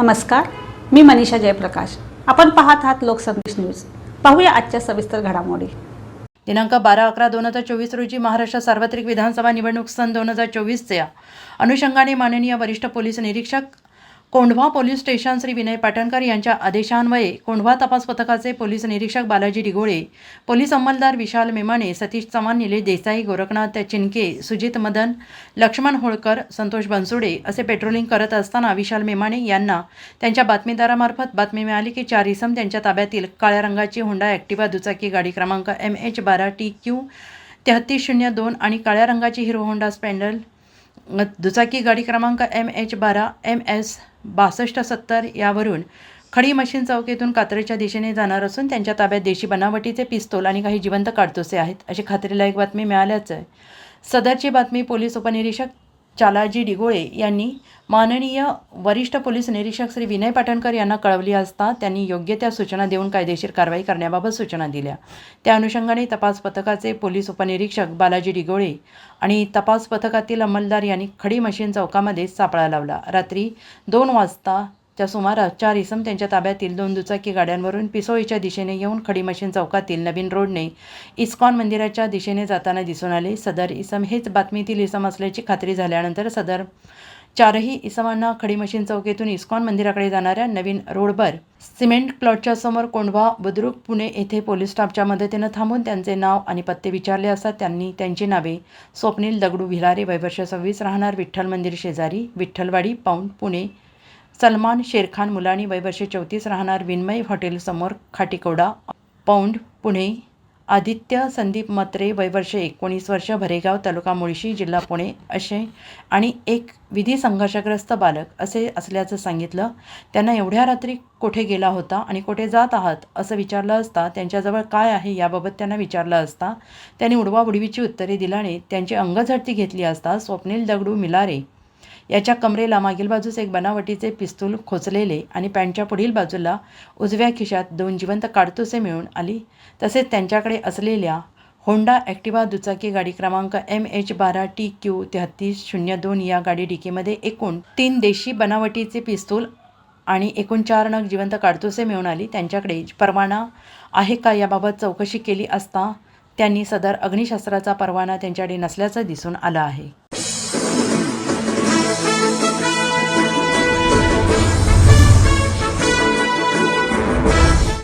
नमस्कार मी मनीषा जयप्रकाश. आपण पाहत आहात लोकसंदेश न्यूज. पाहूया आजच्या सविस्तर घडामोडी. दिनांक बारा अकरा दोन हजार चोवीस रोजी महाराष्ट्र सार्वत्रिक विधानसभा निवडणूक सन दोन हजार चोवीसच्या अनुषंगाने माननीय वरिष्ठ पोलीस निरीक्षक कोंढवा पोलीस स्टेशन श्री विनय पाटणकर यांच्या आदेशान्वये कोंढवा तपास पथकाचे पोलीस निरीक्षक बालाजी डिगोळे पोलीस अंमलदार विशाल मेमाने सतीश चव्हाण निलेश देसाई गोरखनाथ चिनके सुजित मदन लक्ष्मण होळकर संतोष बनसुडे असे पेट्रोलिंग करत असताना विशाल मेमाने यांना त्यांच्या बातमीदारामार्फत बातमी मिळाली की चार इसम त्यांच्या ताब्यातील काळ्या रंगाची होंडा ॲक्टिवा दुचाकी गाडी क्रमांक एम एच बारा टी क्यू तेहत्तीस शून्य दोन आणि काळ्या रंगाची हिरो होंडा स्पेंडल दुचाकी गाडी क्रमांक एम एच बारा एम एस बासष्ट सत्तर यावरून खडी मशीन चौकीतून कात्रेच्या दिशेने जाणार असून त्यांच्या ताब्यात देशी बनावटीचे पिस्तोल आणि काही जिवंत काडतुसे आहेत अशी खात्रीलायक बातमी मिळाल्याचं आहे सदरची बातमी पोलीस उपनिरीक्षक चालाजी डिगोळे यांनी माननीय वरिष्ठ पोलीस निरीक्षक श्री विनय पाटणकर यांना कळवली असता त्यांनी योग्य त्या सूचना देऊन कायदेशीर कारवाई करण्याबाबत सूचना दिल्या. त्या अनुषंगाने तपास पथकाचे पोलीस उपनिरीक्षक बालाजी डिगोळे आणि तपास पथकातील अंमलदार यांनी खडी मशीन चौकामध्ये सापळा लावला. रात्री दोन वाजता च्या सुमारास चार इसम त्यांच्या ताब्यातील दोन दुचाकी गाड्यांवरून पिसोईच्या दिशेने येऊन खडीमशीन चौकातील नवीन रोडने इस्कॉन मंदिराच्या दिशेने जाताना दिसून आले. सदर इसम हेच बातमीतील इसम असल्याची खात्री झाल्यानंतर सदर चारही इसमांना खडीमशीन चौकीतून इस्कॉन मंदिराकडे जाणाऱ्या नवीन रोडवर सिमेंट प्लॉटच्या समोर कोंढवा बुद्रुक पुणे येथे पोलीस स्टाफच्या मदतीनं थांबून त्यांचे नाव आणि पत्ते विचारले असता त्यांनी त्यांची नावे स्वप्नील दगडू भिलारे वैवर्ष सव्वीस राहणार विठ्ठल मंदिर शेजारी विठ्ठलवाडी पाऊंड पुणे सलमान शेरखान मुलानी वयवर्षे चौतीस राहणार विन्मय हॉटेलसमोर खाटीकोडा पौंड पुणे. आदित्य संदीप मत्रे वयवर्षे एकोणीस वर्ष भरेगाव तालुका मुळशी जिल्हा पुणे. असे आणि एक विधी संघर्षग्रस्त बालक असे असल्याचं सांगितलं. त्यांना एवढ्या रात्री कुठे गेला होता आणि कुठे जात आहात असं विचारलं असता त्यांच्याजवळ काय आहे याबाबत त्यांना विचारलं असता त्यांनी उडवाउडवीची उत्तरे दिल्याने त्यांची अंगझडती घेतली असता स्वप्नील दगडू मिलारे याच्या कमरेला मागील बाजूस एक बनावटीचे पिस्तूल खोचलेले आणि पॅन्टच्या पुढील बाजूला उजव्या खिशात दोन जिवंत काडतुसे मिळून आली. तसेच त्यांच्याकडे असलेल्या होंडा ॲक्टिवा दुचाकी गाडी क्रमांक एम एच बारा टी क्यू तेहत्तीस शून्य दोन या गाडी डिकीमध्ये एकूण तीन देशी बनावटीचे पिस्तूल आणि एकूण चार नग जिवंत काडतुसे मिळून आली. त्यांच्याकडे परवाना आहे का याबाबत चौकशी केली असता त्यांनी सदर अग्निशास्त्राचा परवाना त्यांच्याकडे नसल्याचं दिसून आलं आहे.